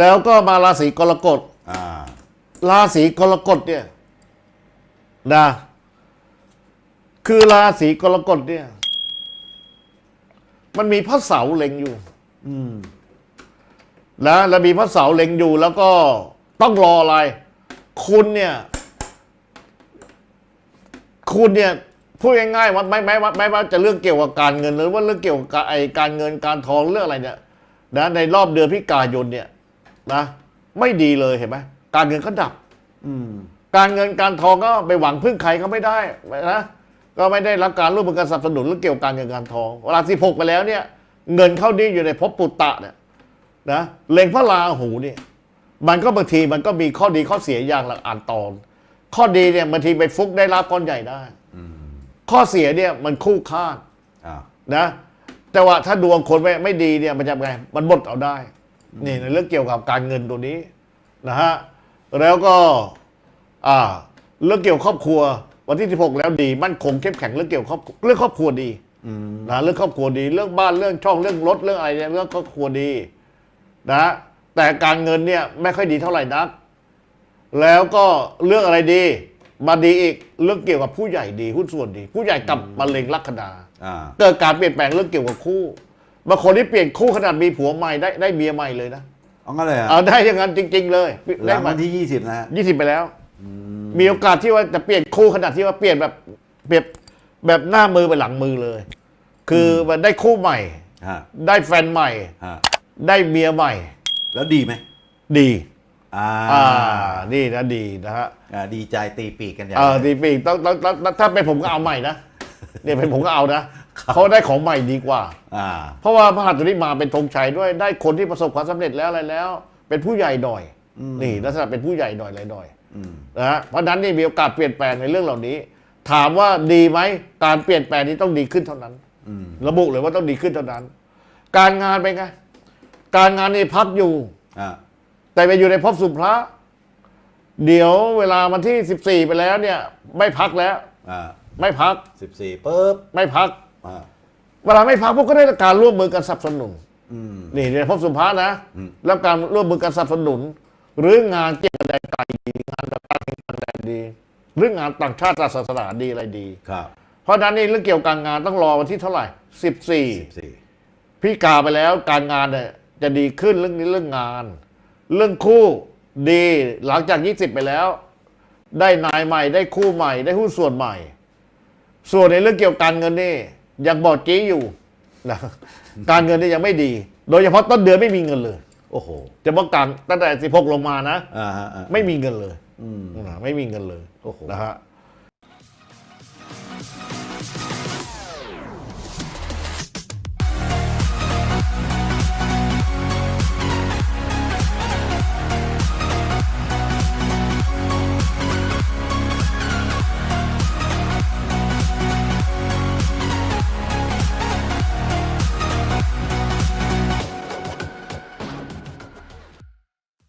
แล้วก็มาราศีกรกฎอ่าราศีกรกฎเนี่ยนะคือราศีกรกฎเนี่ย มันมีพระเสาเล็งอยู่อืมนะแล้วมีพระเสาเล็งอยู่แล้วก็ต้องรออะไร คุณเนี่ย คุณเนี่ยพูดง่ายๆว่าไม่ไม่ว่าไม่ว่าจะเรื่องเกี่ยวกับการเงินหรือว่าเรื่องเกี่ยวกับการไอการเงินการทองเรื่องอะไรเนี่ยนะในรอบเดือนพิกายนเนี่ย นะ ไม่ดีเลยเห็นไหมการเงินก็ดับ อืม การเงินการทองก็ไปหวังพึ่งใครก็ไม่ได้นะก็ไม่ได้รับการร่วมมือการสนับสนุนเรื่องเกี่ยวกับการเงินการทองเวลาสิบหกไปแล้วเนี่ย เงินเข้านี่อยู่ในภพปุตตะเนี่ยนะเล็งพระราหูเนี่ยมันก็บางทีมันก็มีข้อดีข้อเสียอย่างละอ่านตอน ข้อดีเนี่ยบางทีไปฟุกได้รับก้อนใหญ่ได้อืมข้อเสียเนี่ยมันคู่คาดอ่านะ แต่ว่าถ้าดวงคนไม่ไม่ดีเนี่ยมันจะไงมันบดเอาได้ นี่ในเรื่องเกี่ยวกับการเงินตัวนี้นะฮะแล้วก็อ่าเรื่องเกี่ยวกับครอบครัว วันที่ 16 แล้วดีมั่นคงเข้มแข็งเรื่องเกี่ยวกับครอบเรื่องครอบครัวดีอืมนะเรื่องครอบครัวดี เรื่องบ้านเรื่องช่องเรื่องรถเรื่องอะไรเนี่ยเรื่องครอบครัวดีนะแต่การเงินเนี่ยไม่ค่อยดีเท่าไหร่นัก แล้วก็เรื่องอะไรดี มาดีอีกเรื่องเกี่ยวกับผู้ใหญ่ดีหุ้นส่วนดี ผู้ใหญ่กลับมาเล็งลัคนาอ่าเกิดการเปลี่ยนแปลงเรื่องเกี่ยวกับคู่ บางคนที่เปลี่ยนคู่ขนาดมีผัวใหม่ได้ได้เมียใหม่เลยนะเอางั้นเลยอะเอาได้อย่างนั้นจริง ๆ เลยหได้ลังมาวันที่ยี่สิบนะฮะยี่สิบไปแล้ว มีโอกาสที่ว่าจะเปลี่ยนคู่ขนาดที่ว่าเปลี่ยนแบบเปลี่ยนแบบหน้ามือไปหลังมือเลย คือมันได้คู่ใหม่ ฮะได้แฟนใหม่ ฮะได้เมียใหม่ แล้วดีไหมดี อ่าอ่า นี่นะดีนะฮะอ่าดีใจตีปีกกันอย่างเออดีปีกต้องต้องต้องต้องถ้าเป็นผมก็เอาใหม่นะเนี่ยเป็นผมก็เอานะ เขาได้ของใหม่ดีกว่า อ่า เพราะว่าพระหัตถ์ตัวนี้มาเป็นธงชัยด้วยได้คนที่ประสบความสำเร็จแล้วอะไรแล้ว เป็นผู้ใหญ่หน่อยนี่ลักษณะเป็นผู้ใหญ่หน่อยอะไรหน่อยอืมนะฮะเพราะฉะนั้นนี่มีโอกาสเปลี่ยนแปลงในเรื่องเหล่านี้ ถามว่าดีไหมการเปลี่ยนแปลงนี้ต้องดีขึ้นเท่านั้นอืมระบุเลยว่าต้องดีขึ้นเท่านั้น การงานเป็นไงการงานนี่พักอยู่อ่าแต่ไปอยู่ในภพสุภะเดี๋ยวเวลาวันที่ 14 ไปแล้วเนี่ย ไม่พักแล้วอ่าไม่พัก สิบสี่ปุ๊บ ไม่พักอ่า เวลาไม่พักพวกก็ได้การร่วมมือกันสนับสนุนอืมนี่ในภพสุภานะอืมแล้วการร่วมมือกันสนับสนุน หรืองานเกี่ยวกับแดนไกลดีงานแบบการต่างแดนดี หรืองานต่างชาติศาสนาดีอะไรดีครับ เพราะฉะนั้นนี่เรื่องเกี่ยวกับการงานต้องรอวันที่เท่าไหร่สิบ14สี่พี่กาไปแล้วการงานเนี่ยจะดีขึ้นเรื่องนี้เรื่องงาน เรื่องคู่ดีหลังจาก20ไปแล้ว ได้นายใหม่ได้คู่ใหม่ได้หุ้นส่วนใหม่ ส่วนในเรื่องเกี่ยวกับการเงินนี่ ยังบอดจี้อยู่นะการเงินนี่ยังไม่ดี โดยเฉพาะต้นเดือนไม่มีเงินเลยโอ้โหจะบอกกลางตั้งแต่16ลงมานะอ่าฮะอ่าไม่มีเงินเลยอืมนะไม่มีเงินเลยโอ้โหนะฮะ